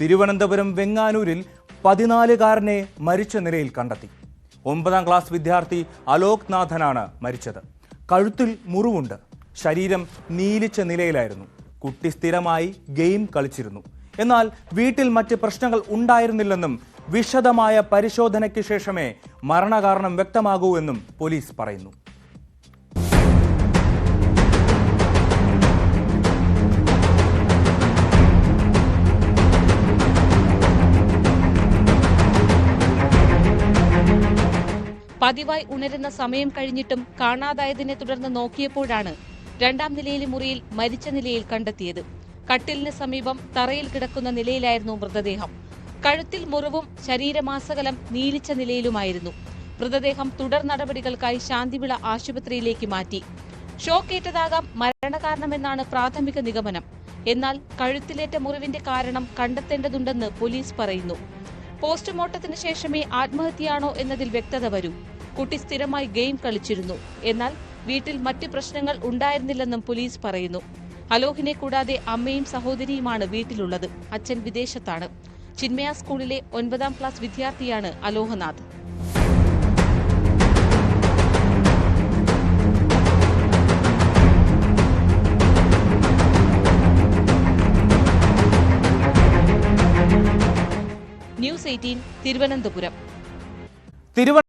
തിരുവനന്തപുരം വെങ്ങാനൂരിൽ പതിനാലുകാരനെ മരിച്ച നിലയിൽ കണ്ടെത്തി. ഒമ്പതാം ക്ലാസ് വിദ്യാർത്ഥി അലോക് നാഥനാണ് മരിച്ചത്. കഴുത്തിൽ മുറിവുണ്ട്. ശരീരം നീലിച്ച നിലയിലായിരുന്നു. കുട്ടി സ്ഥിരമായി ഗെയിം കളിച്ചിരുന്നു. എന്നാൽ വീട്ടിൽ മറ്റ് പ്രശ്നങ്ങൾ ഉണ്ടായിരുന്നില്ലെന്നും വിശദമായ പരിശോധനയ്ക്ക് ശേഷമേ മരണകാരണം വ്യക്തമാകൂ എന്നും പോലീസ് പറയുന്നു. പതിവായി ഉണരുന്ന സമയം കഴിഞ്ഞിട്ടും കാണാതായതിനെ തുടർന്ന് നോക്കിയപ്പോഴാണ് രണ്ടാം നിലയിലെ മുറിയിൽ മരിച്ച നിലയിൽ കണ്ടെത്തിയത്. കട്ടിലിന് സമീപം തറയിൽ കിടക്കുന്ന നിലയിലായിരുന്നു മൃതദേഹം. കഴുത്തിൽ മുറിവും ശരീരമാസകലം നീലിച്ച നിലയിലുമായിരുന്നു. മൃതദേഹം തുടർ നടപടികൾക്കായി ശാന്തിവിള ആശുപത്രിയിലേക്ക് മാറ്റി. ഷോക്കേറ്റതാകാം മരണകാരണമെന്നാണ് പ്രാഥമിക നിഗമനം. എന്നാൽ കഴുത്തിലേറ്റ മുറിവിന്റെ കാരണം കണ്ടെത്തേണ്ടതുണ്ടെന്ന് പോലീസ് പറയുന്നു. പോസ്റ്റ്മോർട്ടത്തിന് ശേഷമേ ആത്മഹത്യയാണോ എന്നതിൽ വ്യക്തത വരൂ. കുട്ടി സ്ഥിരമായി ഗെയിം കളിച്ചിരുന്നു. എന്നാൽ വീട്ടിൽ മറ്റ് പ്രശ്നങ്ങൾ ഉണ്ടായിരുന്നില്ലെന്നും പോലീസ് പറയുന്നു. അലോഹിനെ കൂടാതെ അമ്മയും സഹോദരിയുമാണ് വീട്ടിലുള്ളത്. അച്ഛൻ വിദേശത്താണ്. ചിന്മയ സ്കൂളിലെ ഒൻപതാം ക്ലാസ് വിദ്യാർത്ഥിയാണ് അലോഹനാഥ്. എയ്റ്റീൻ തിരുവനന്തപുരം.